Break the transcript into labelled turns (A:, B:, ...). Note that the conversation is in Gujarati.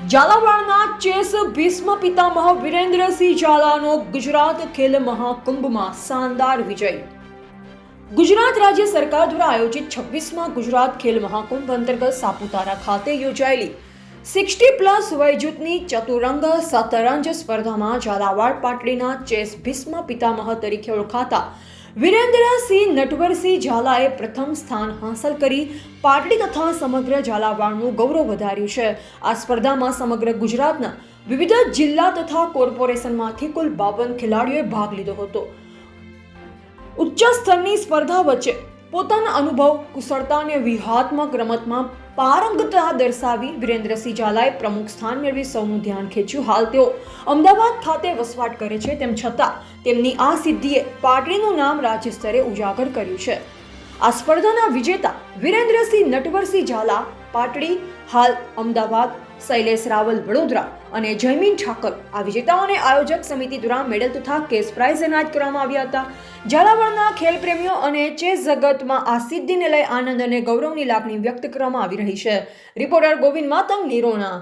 A: ઝાલાવાડના ચેસ ભીષ્મ પિતામહ વિરેન્દ્રસિંહ ઝાલાનો ગુજરાત ખેલ મહાકુંભમાં શાનદાર વિજય. ગુજરાત રાજ્ય સરકાર દ્વારા આયોજિત છવ્વીસમાં ગુજરાત ખેલ મહાકુંભ અંતર્ગત સાપુતારા ખાતે યોજાયેલી સિક્સટી પ્લસ વયજૂથની ચતુરંગ શતરંજ સ્પર્ધામાં ઝાલાવાડ પાટડીના ચેસ ભીષ્મ પિતામહ તરીકે ઓળખાતા વિરેન્દ્રસિંહ નટવરસિંહ ઝાલાએ પ્રથમ સ્થાન હાંસલ કરી. પાટડી તથા સમગ્ર ઝાલાવાડનું ગૌરવ વધાર્યું છે. આ સ્પર્ધામાં સમગ્ર ગુજરાતના વિવિધ જિલ્લા તથા કોર્પોરેશનમાંથી કુલ બાવન ખેલાડીઓએ ભાગ લીધો હતો. ઉચ્ચ સ્તરની સ્પર્ધા વચ્ચે પોતાના અનુભવ, કુશળતા અને વ્યૂહાત્મક રમતમાં પારંગતતા દર્શાવી વિરેન્દ્રસિંહ ઝાલાએ પ્રમુખ સ્થાન મેળવી સૌનું ધ્યાન ખેંચ્યું. હાલ તેઓ અમદાવાદ ખાતે વસવાટ કરે છે, તેમ છતાં તેમની આ સિદ્ધિએ પાટડીનું નામ રાજ્ય સ્તરે ઉજાગર કર્યું છે. આ સ્પર્ધાના વિજેતા વિરેન્દ્રસિંહ નટવરસિંહ ઝાલા પાટડી, હાલ અમદાવાદ, શૈલેષ રાવલ, વડોદરા અને જયમીન ઠાકર આ વિજેતાઓને આયોજક સમિતિ દ્વારા મેડલ તથા કેશ પ્રાઇઝ એનાયત કરવામાં આવ્યા હતા. ઝાલાવાડના ખેલ પ્રેમીઓ અને ચેસ જગતમાં આ સિદ્ધિને લઈ આનંદ અને ગૌરવની લાગણી વ્યક્ત કરવામાં આવી રહી છે. રિપોર્ટર ગોવિંદ માતંગ, નિરોણા.